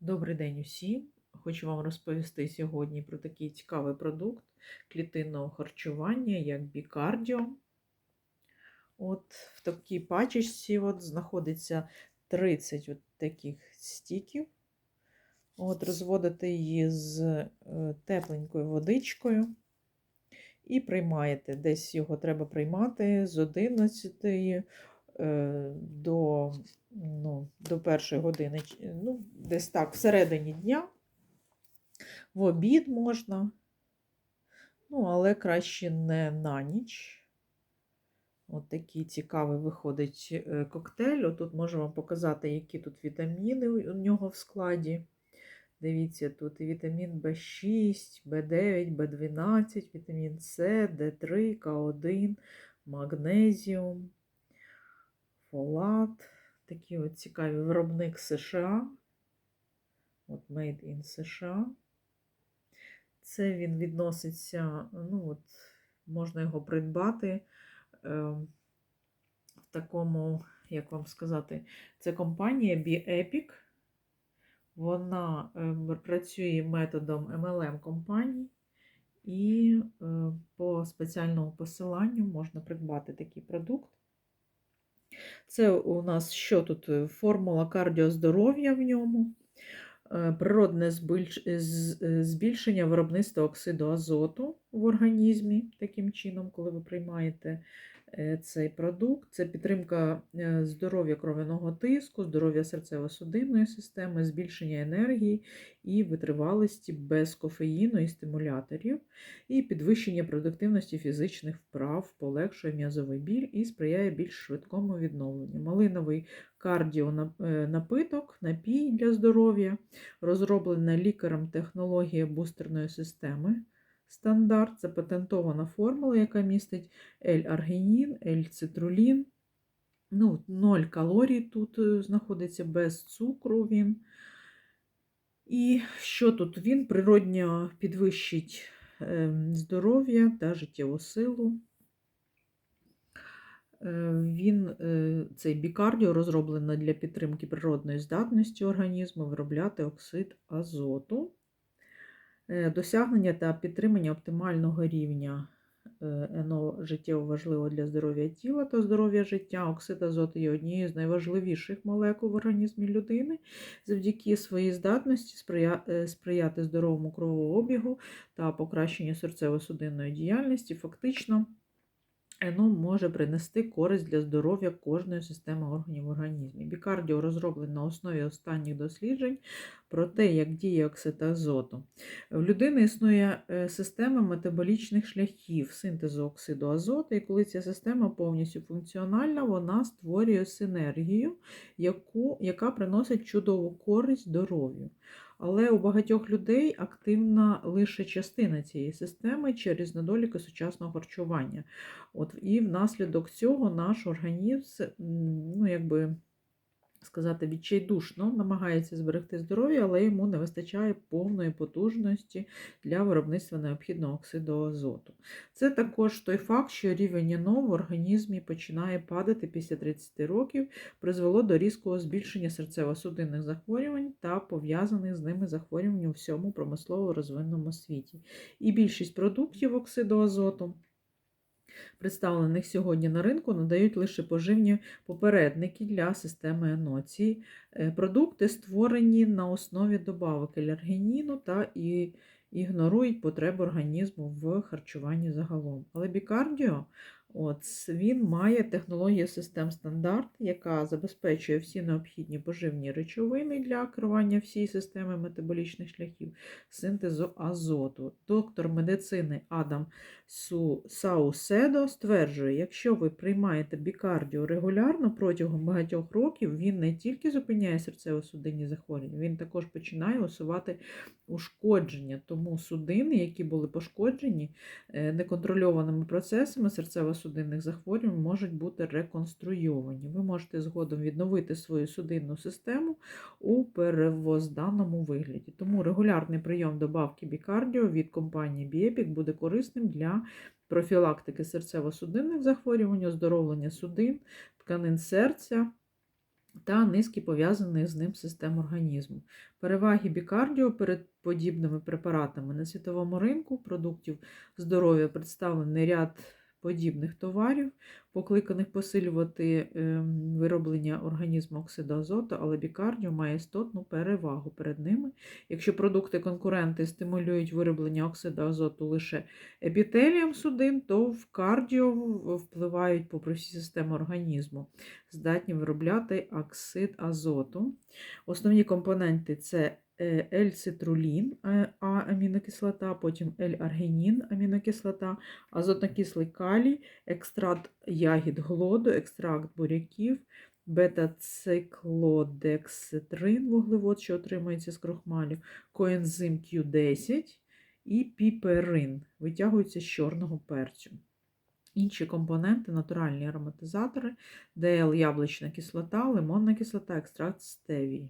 Добрий день усім! Хочу вам розповісти сьогодні про такий цікавий продукт клітинного харчування, як бікардіо. От В такій пачечці от знаходиться 30 от таких стіків. От Розводите її з е, тепленькою водичкою і приймаєте. Десь його треба приймати з 11 е, до ну, до першої години, ну, десь так, всередині дня, в обід можна, ну, але краще не на ніч. От такий цікавий виходить е, коктейль. Тут можу вам показати, які тут вітаміни у нього в складі. Дивіться, тут і вітамін В6, В9, В12, вітамін С, Д3, К1, магнезіум, фолат. Такий от цікавий виробник США. От Made in США. Це він відноситься, ну от, можна його придбати е, в такому, як вам сказати, це компанія BeEpic. Вона е, працює методом MLM компаній, і е, по спеціальному посиланню можна придбати такий продукт. Це у нас що тут? Е, формула кардіоздоров'я в ньому, е, природне е, збільшення виробництва оксиду азоту в організмі, таким чином, коли ви приймаєте цей продукт. Це підтримка е, здоров'я кров'яного тиску, здоров'я серцево-судинної системи, збільшення енергії і витривалості без кофеїну і стимуляторів, і підвищення продуктивності фізичних вправ, полегшує м'язовий біль і сприяє більш швидкому відновленню. Малиновий кардіонапиток, е, напій для здоров'я, розроблена лікарем технологія бустерної системи стандарт це патентована формула, яка містить L-аргінін, L-цитрулін. Ну, 0 калорій тут е, знаходиться без цукру він. І що тут? Він природньо підвищить ем, здоров'я та життєву силу. Е, він, е, Цей бікардіо розроблено для підтримки природної здатності організму виробляти оксид азоту. Е, досягнення та підтримання оптимального рівня НО життєво важливо для здоров'я тіла та здоров'я життя. Оксид азоту є однією з найважливіших молекул в організмі людини завдяки своїй здатності е, сприяти здоровому кровообігу та покращенню серцево-судинної діяльності. Фактично. Ено може принести користь для здоров'я кожної системи органів в організмі. Бікардіо розроблений на основі останніх досліджень про те, як діє оксид азоту. В людини існує е, система метаболічних шляхів синтезу оксиду азоту, і коли ця система повністю функціональна, вона створює синергію, яку, яка приносить чудову користь здоров'ю. Але у багатьох людей активна лише частина цієї системи через недоліки сучасного харчування. От, І внаслідок цього наш організм ну, якби сказати, відчайдушно намагається зберегти здоров'я, але йому не вистачає повної потужності для виробництва необхідного оксиду азоту. Це також той факт, що рівень НО в організмі починає падати після 30 років, призвело до різкого збільшення серцево-судинних захворювань та пов'язаних з ними захворювань у всьому промислово розвиненому світі. І більшість продуктів оксиду азоту представлених сьогодні на ринку, надають лише поживні попередники для системи еноції. Е, продукти створені на основі добавок елергеніну та і ігнорують потребу організму в харчуванні загалом. Але бікардіо От, Він має технологію систем стандарт, яка забезпечує всі необхідні поживні речовини для керування всієї системи метаболічних шляхів, синтезу азоту. Доктор медицини Адам Су Сауседо стверджує, якщо ви приймаєте бікардіо регулярно протягом багатьох років, він не тільки зупиняє серцево-судинні захворювання, він також починає усувати ушкодження. Тому судини, які були пошкоджені е, неконтрольованими процесами серцево судинних захворювань можуть бути реконструйовані. Ви можете згодом відновити свою судинну систему у перевозданому вигляді. Тому регулярний прийом добавки бікардіо від компанії Біепік буде корисним для профілактики серцево-судинних захворювань, оздоровлення судин, тканин серця. та низки пов'язаних з ним систем організму. Переваги бікардіо перед подібними препаратами на світовому ринку продуктів здоров'я представлений ряд подібних товарів, покликаних посилювати ем, вироблення організму оксиду азоту, але бікардіо має істотну перевагу перед ними. Якщо продукти-конкуренти стимулюють вироблення оксиду азоту лише епітелієм судин, то в кардіо впливають попри всі системи організму, здатні виробляти оксид азоту. Основні компоненти це L-цитрулін, е, А-амінокислота, потім L-аргінін, амінокислота, азотнокислий калій, екстракт ягід глоду, екстракт буряків, бета-циклодекситрин, вуглевод, що отримується з крохмалю, коензим Q10 і піперин, витягуються з чорного перцю. Інші компоненти натуральні ароматизатори, ДЛ яблучна кислота, лимонна кислота, екстракт стевії.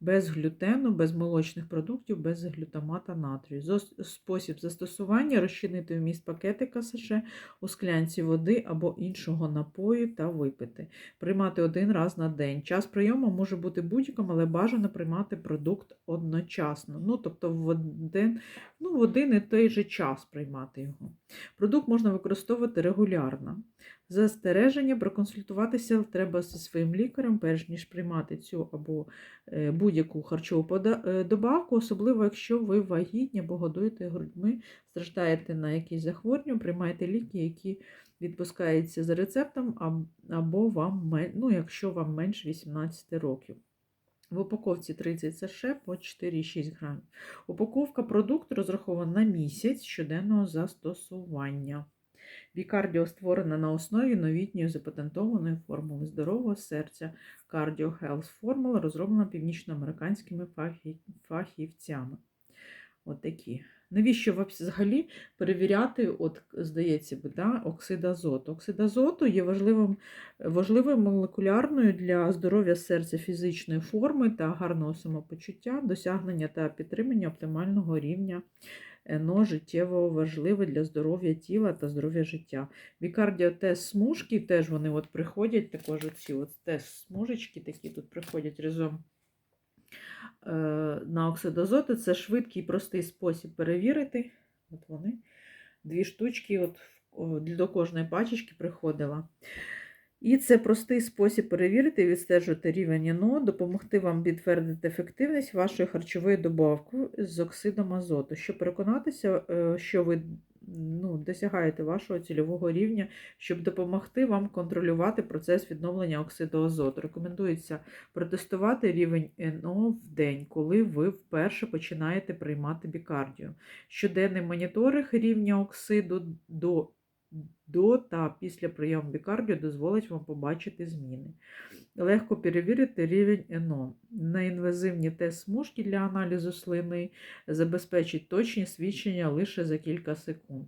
Без глютену, без молочних продуктів, без глютамата натрію. Спосіб застосування розчинити вміст пакетика США у склянці води або іншого напою та випити. Приймати один раз на день. Час прийому може бути будь-яким, але бажано приймати продукт одночасно. Ну, тобто в один, ну, в один і той же час приймати його. Продукт можна використовувати регулярно. Застереження проконсультуватися треба зі своїм лікарем, перш ніж приймати цю або е, будь-яку харчову е, добавку, особливо якщо ви вагітні або годуєте грудьми, страждаєте на якісь захворювання, приймаєте ліки, які відпускаються за рецептом, або вам, ну, якщо вам менше 18 років. В упаковці 30 сш по 4,6 грамів. Упаковка продукту розрахована на місяць щоденного застосування. Бікардіо створена на основі новітньої запатентованої формули здорового серця Cardio Health формула, розроблена північноамериканськими фахівцями. От такі. Навіщо взагалі перевіряти, от, здається, би, да, оксид азоту? Оксид азоту є важливим, важливою молекулярною для здоров'я серця фізичної форми та гарного самопочуття, досягнення та підтримання оптимального рівня ено життєво важливе для здоров'я тіла та здоров'я життя. Бікардіотест смужки теж вони от приходять, також оці от тест смужечки такі тут приходять разом е, на оксид азоту. Це швидкий і простий спосіб перевірити. От вони. Дві штучки от, до кожної пачечки приходила. І це простий спосіб перевірити і відстежувати рівень НО, допомогти вам підтвердити ефективність вашої харчової добавки з оксидом азоту, щоб переконатися, е, що ви ну, досягаєте вашого цільового рівня, щоб допомогти вам контролювати процес відновлення оксиду азоту. Рекомендується протестувати рівень НО в день, коли ви вперше починаєте приймати бікардію. Щоденний моніторинг рівня оксиду до до та після прийому бікардіо дозволить вам побачити зміни. Легко перевірити рівень НО. Неінвазивні тест-смужки для аналізу слини забезпечить точні свідчення лише за кілька секунд.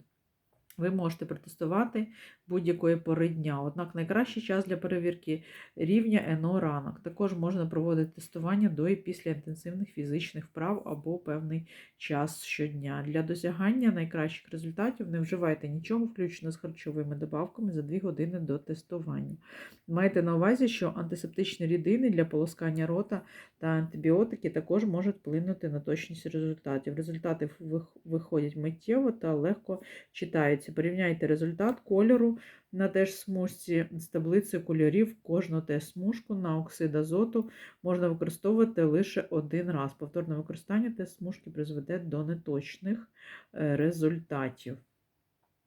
Ви можете протестувати будь-якої пори дня, однак найкращий час для перевірки рівня НО ранок. Також можна проводити тестування до і після інтенсивних фізичних вправ або певний час щодня. Для досягання найкращих результатів не вживайте нічого, включно з харчовими добавками за 2 години до тестування. Майте на увазі, що антисептичні рідини для полоскання рота та антибіотики також можуть вплинути на точність результатів. Результати виходять миттєво та легко читаються. Порівняйте результат кольору на теж смужці з таблицею кольорів. Кожну теж смужку на оксид азоту можна використовувати лише один раз. Повторне використання теж смужки призведе до неточних е, результатів.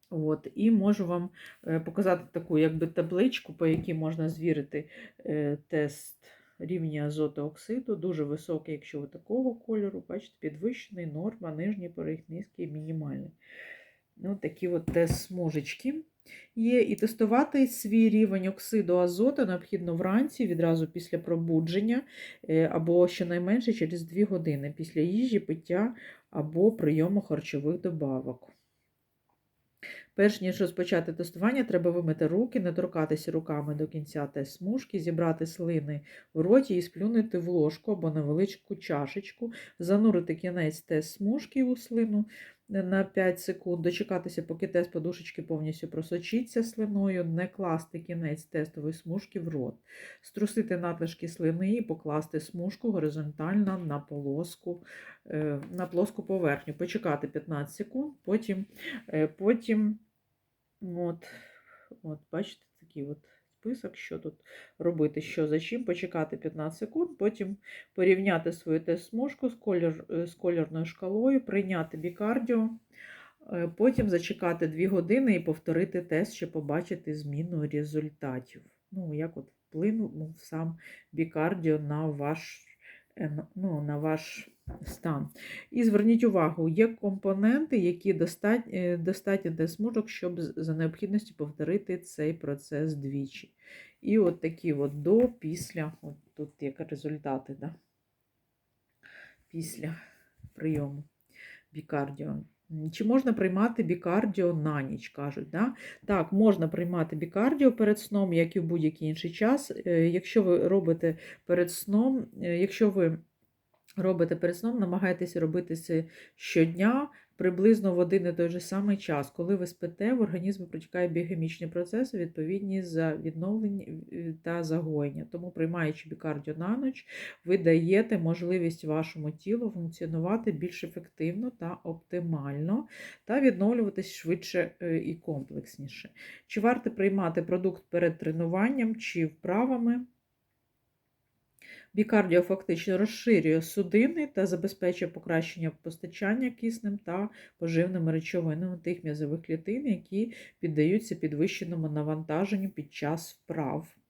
От, і можу вам е, показати таку якби табличку, по якій можна звірити е, тест рівня азоту оксиду. Дуже високий, якщо ви такого кольору, бачите, підвищений, норма, нижній поріг, низький, мінімальний. Ну, такі от тест-смужечки є. І тестувати свій рівень оксиду азоту необхідно вранці, відразу після пробудження, е, або щонайменше через 2 години після їжі, пиття або прийому харчових добавок. Перш ніж розпочати тестування, треба вимити руки, не торкатися руками до кінця тест-смужки, зібрати слини в роті і сплюнути в ложку або невеличку чашечку, занурити кінець тест-смужки у слину, на 5 секунд, дочекатися, поки тест подушечки повністю просочиться слиною, не класти кінець тестової смужки в рот, струсити надлишки слини і покласти смужку горизонтально на полоску, е, на плоску поверхню, почекати 15 секунд, потім, е, потім от, от, бачите, такий от список, що тут робити, що за чим, почекати 15 секунд, потім порівняти свою тест-смужку з, колір, е, з кольорною шкалою, прийняти бікардіо, е, потім зачекати 2 години і повторити тест, щоб побачити зміну результатів. Ну, як от вплинув сам бікардіо на ваш, е, ну, на ваш стан. І зверніть увагу, є компоненти, які достать- е, достатньо для смужок, щоб за необхідності повторити цей процес двічі. І от такі от до, після, от тут як результати, да? після прийому бікардіо. Чи можна приймати бікардіо на ніч, кажуть. Да? Так, можна приймати бікардіо перед сном, як і в будь-який інший час. Е, Якщо ви робите перед сном, е, якщо ви робите перед сном, намагайтеся робити це щодня, приблизно в один і той же самий час. Коли ви спите, в організмі протікають біохімічні процеси, відповідні за відновлення е, та загоєння. Тому, приймаючи бікардіо на ніч, ви даєте можливість вашому тілу функціонувати більш ефективно та оптимально, та відновлюватись швидше е, і комплексніше. Чи варто приймати продукт перед тренуванням чи вправами? Бікардіо фактично розширює судини та забезпечує покращення постачання киснем та поживними речовинами тих м'язових клітин, які піддаються підвищеному навантаженню під час вправ.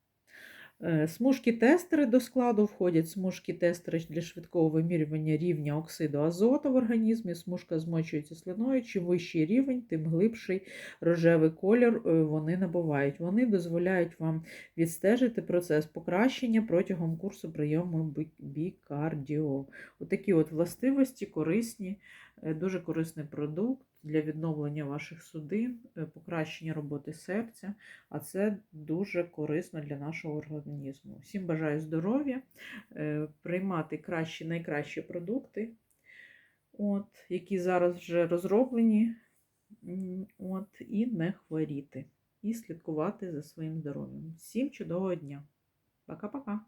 Е, Смужки-тестери до складу входять смужки-тестери для швидкого вимірювання рівня оксиду азоту в організмі. Смужка змочується слиною. Чим вищий рівень, тим глибший рожевий колір е, вони набувають. Вони дозволяють вам відстежити процес покращення протягом курсу прийому бікардіо. Отакі от властивості корисні, дуже корисний продукт для відновлення ваших судин, е, покращення роботи серця, а це дуже корисно для нашого організму. Всім бажаю здоров'я, е, приймати кращі, найкращі продукти, от, які зараз вже розроблені, от, і не хворіти, і слідкувати за своїм здоров'ям. Всім чудового дня! Пока-пока!